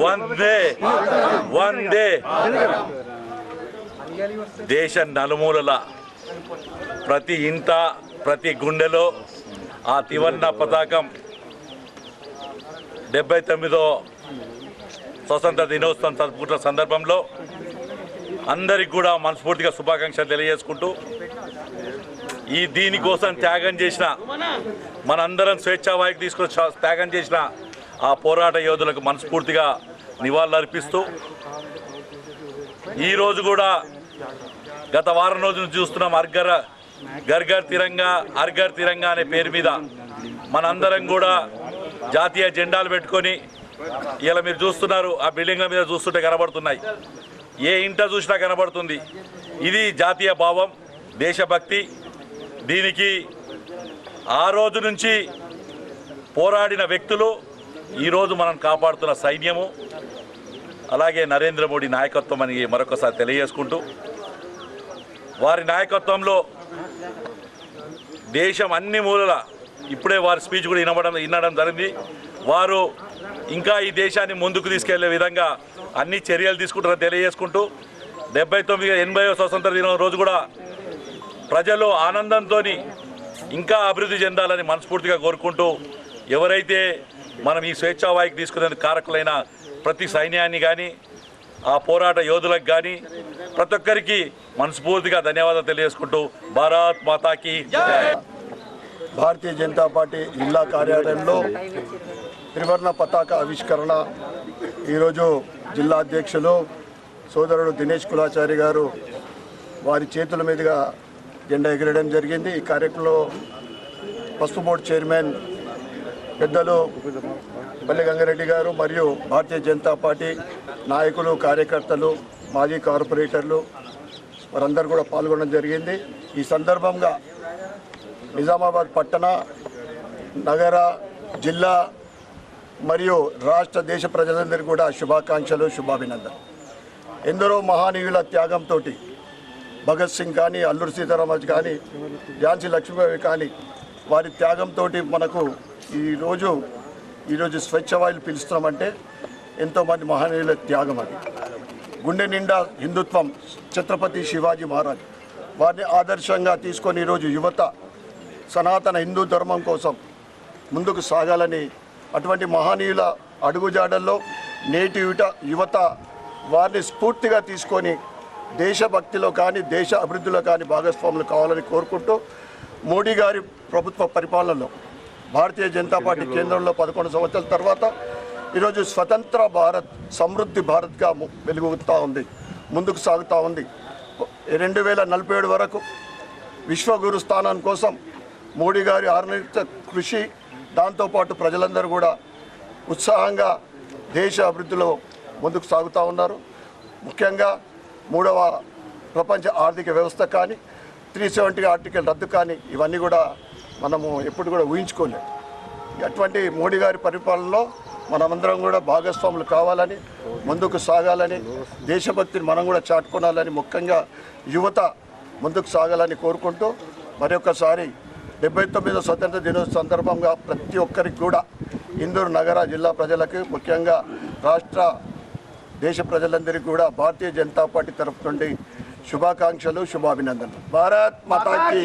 వందే వందే దేశ నలుమూలల ప్రతి ఇంట ప్రతి గుండెలో ఆ తివన్న పతాకం డెబ్బై తొమ్మిదో స్వతంత్ర దినోత్సవం జరుపుకుంటున్న సందర్భంలో అందరికి కూడా మనస్ఫూర్తిగా శుభాకాంక్షలు తెలియజేసుకుంటూ ఈ దీనికోసం త్యాగం చేసిన మనందరం స్వేచ్ఛావాయికి తీసుకొని త్యాగం చేసిన ఆ పోరాట యోధులకు మనస్ఫూర్తిగా నివాళులర్పిస్తూ ఈరోజు కూడా గత వారం రోజులు చూస్తున్నాం అర్గర్ గర్గర్ తిరంగా అర్గర్ తిరంగా అనే పేరు మీద మనందరం కూడా జాతీయ జెండాలు పెట్టుకొని ఇలా మీరు చూస్తున్నారు ఆ బిల్డింగ్ల మీద చూస్తుంటే కనబడుతున్నాయి. ఏ ఇంట చూసినా కనబడుతుంది. ఇది జాతీయ భావం దేశభక్తి దీనికి ఆ రోజు నుంచి పోరాడిన వ్యక్తులు ఈరోజు మనం కాపాడుతున్న సైన్యము అలాగే నరేంద్ర మోడీ నాయకత్వం అని మరొకసారి తెలియజేసుకుంటూ వారి నాయకత్వంలో దేశం అన్ని మూలల ఇప్పుడే వారి స్పీచ్ కూడా వినవడం వినడం జరిగింది. వారు ఇంకా ఈ దేశాన్ని ముందుకు తీసుకెళ్ళే విధంగా అన్ని చర్యలు తీసుకుంటారని తెలియజేసుకుంటూ డెబ్బై తొమ్మిది ఎనభైవ స్వతంత్ర దినం రోజు కూడా ప్రజలు ఆనందంతో ఇంకా అభివృద్ధి చెందాలని మనస్ఫూర్తిగా కోరుకుంటూ ఎవరైతే మనం ఈ స్వేచ్ఛావాయికి తీసుకునేందుకు కారకులైన ప్రతి సైన్యాన్ని కానీ ఆ పోరాట యోధులకు కానీ ప్రతి ఒక్కరికి మనస్ఫూర్తిగా ధన్యవాదాలు తెలియజేసుకుంటూ భారత్ మాతాకి భారతీయ జనతా పార్టీ జిల్లా కార్యాలయంలో త్రివర్ణ పతాక ఆవిష్కరణ. ఈరోజు జిల్లా అధ్యక్షులు సోదరుడు దినేష్ కులాచారి గారు వారి చేతుల మీదుగా జెండా ఎగరడం జరిగింది. ఈ కార్యక్రమంలో పసుపు బోర్డు చైర్మన్ పెద్దలు పల్లె గంగారెడ్డి గారు మరియు భారతీయ జనతా పార్టీ నాయకులు కార్యకర్తలు మాజీ కార్పొరేటర్లు వారందరూ కూడా పాల్గొనడం జరిగింది. ఈ సందర్భంగా నిజామాబాద్ పట్టణ నగర జిల్లా మరియు రాష్ట్ర దేశ ప్రజలందరికీ కూడా శుభాకాంక్షలు శుభాభినందనలు. ఎందరో మహానీయుల త్యాగంతో భగత్ సింగ్ కానీ అల్లూరి సీతారామరాజు కానీ ఝాన్సీ లక్ష్మీబాయి కానీ వారి త్యాగంతో మనకు ఈరోజు ఈరోజు స్వచ్ఛ వాయులు పిలుస్తున్నామంటే ఎంతోమంది మహనీయుల త్యాగం అది. గుండె నిండా హిందుత్వం ఛత్రపతి శివాజీ మహారాజ్. వారిని ఆదర్శంగా తీసుకొని ఈరోజు యువత సనాతన హిందూ ధర్మం కోసం ముందుకు సాగాలని అటువంటి మహనీయుల అడుగుజాడల్లో నేటి యువత యువత వారిని స్ఫూర్తిగా తీసుకొని దేశభక్తిలో కానీ దేశ అభివృద్ధిలో కానీ భాగస్వాములు కావాలని కోరుకుంటూ మోడీ గారి ప్రభుత్వ పరిపాలనలో భారతీయ జనతా పార్టీ కేంద్రంలో పదకొండు సంవత్సరాల తర్వాత ఈరోజు స్వతంత్ర భారత్ సమృద్ధి భారత్గా వెలుగుతూ ఉంది ముందుకు సాగుతూ ఉంది. రెండు వేల నలభై ఏడు వరకు విశ్వగురు స్థానం కోసం మోడీ గారి ఆర్నిత కృషి దాంతోపాటు ప్రజలందరూ కూడా ఉత్సాహంగా దేశ అభివృద్ధిలో ముందుకు సాగుతూ ఉన్నారు. ముఖ్యంగా మూడవ ప్రపంచ ఆర్థిక వ్యవస్థ కానీ త్రీ సెవెంటీ ఆర్టికల్ రద్దు కానీ ఇవన్నీ కూడా మనము ఎప్పుడు కూడా ఊహించుకోలేము అటువంటి మోడీ గారి పరిపాలనలో మనమందరం కూడా భాగస్వాములు కావాలని ముందుకు సాగాలని దేశభక్తిని మనం కూడా చాటుకోనాలని ముఖ్యంగా యువత ముందుకు సాగాలని కోరుకుంటూ మరొకసారి డెబ్బై తొమ్మిదో స్వతంత్ర దినోత్సవ సందర్భంగా ప్రతి ఒక్కరికి కూడా ఇందూరు నగర జిల్లా ప్రజలకు ముఖ్యంగా రాష్ట్ర దేశ ప్రజలందరికీ కూడా భారతీయ జనతా పార్టీ తరఫు నుండి శుభాకాంక్షలు శుభాభినందనలు. భారత్ మాతాకి